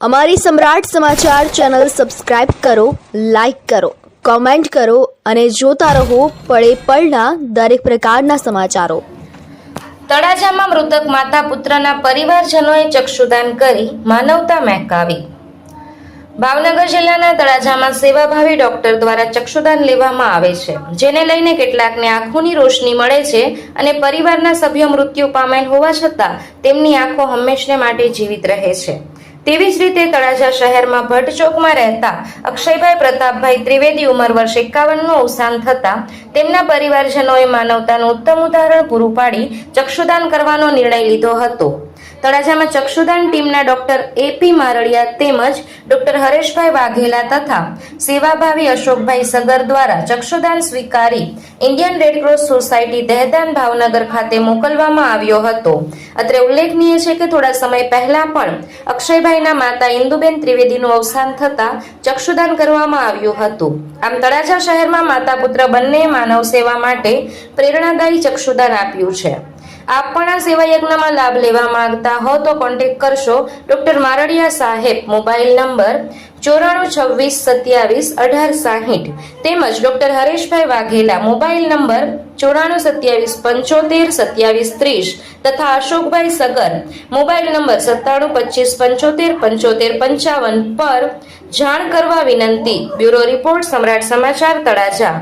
અમારી સમ્રાટ સમાચાર ચેનલ સબસ્ક્રાઇબ કરો, લાઇક કરો, કોમેન્ટ કરો અને જોતા રહો પળે પળના દરેક પ્રકારના સમાચારો. તળાજામાં મૃતક માતા પુત્રના પરિવારજનોએ ચક્ષુદાન કરી માનવતા મહેકાવી. ભાવનગર જિલ્લાના તળાજામાં સેવાભાવી ડોક્ટર દ્વારા ચક્ષુદાન લેવામાં આવે છે, જેને લઈને કેટલાકને આંખોની રોશની મળે છે અને પરિવારના સભ્યો મૃત્યુ પામેલ હોવા છતાં તેમની આંખો હંમેશને માટે જીવિત રહે છે. તેવી જ રીતે તળાજા શહેરમાં ભટ્ટ ચોકમાં રહેતા અક્ષયભાઈ પ્રતાપભાઈ ત્રિવેદી ઉંમર વર્ષ એકાવનનું અવસાન થતા તેમના પરિવારજનોએ માનવતાનું ઉત્તમ ઉદાહરણ પૂરું પાડી ચક્ષુદાન કરવાનો નિર્ણય લીધો હતો. તળાજામાં ચક્ષુદાન ટીમના ડોક્ટર એપી મારડિયા તેમજ ડોક્ટર હરેશભાઈ વાઘેલા તથા સેવાભાવી અશોકભાઈ સગર દ્વારા ચક્ષુદાન સ્વીકારી ઇન્ડિયન રેડક્રોસ સોસાયટી દહેદાન ભાવનગર ખાતે મોકલવામાં આવ્યો હતો. અત્રે ઉલ્લેખનીય છે કે થોડા સમય પહેલા પણ અક્ષયભાઈના માતા ઇન્દુબેન ત્રિવેદીનું અવસાન થતા ચક્ષુદાન કરવામાં આવ્યું હતું. આમ તળાજા શહેરમાં માતા પુત્ર બંને માનવ સેવા માટે પ્રેરણાદાયી ચક્ષુદાન આપ્યું છે. આપ પણ આ સેવા યજ્ઞમાં લાભ લેવા માંગતા હો તો કોન્ટેક્ટ કરશો ડોક્ટર મારડિયા સાહેબ મોબાઈલ નંબર ચોરાણું છવ્વીસ સત્યાવીસ અઢાર સાહીઠ તેમજ doctor Hareshbhai Vaghela mobile number ચોરાણું સત્યાવીસ પંચોતેર સત્યાવીસ ત્રીસ તથા અશોકભાઈ સગર મોબાઈલ નંબર સત્તાણું પચીસ પંચોતેર પંચોતેર પંચાવન પર જાણ કરવા વિનંતી બ્યુરો રિપોર્ટ સમ્રાટ સમાચાર તળાજા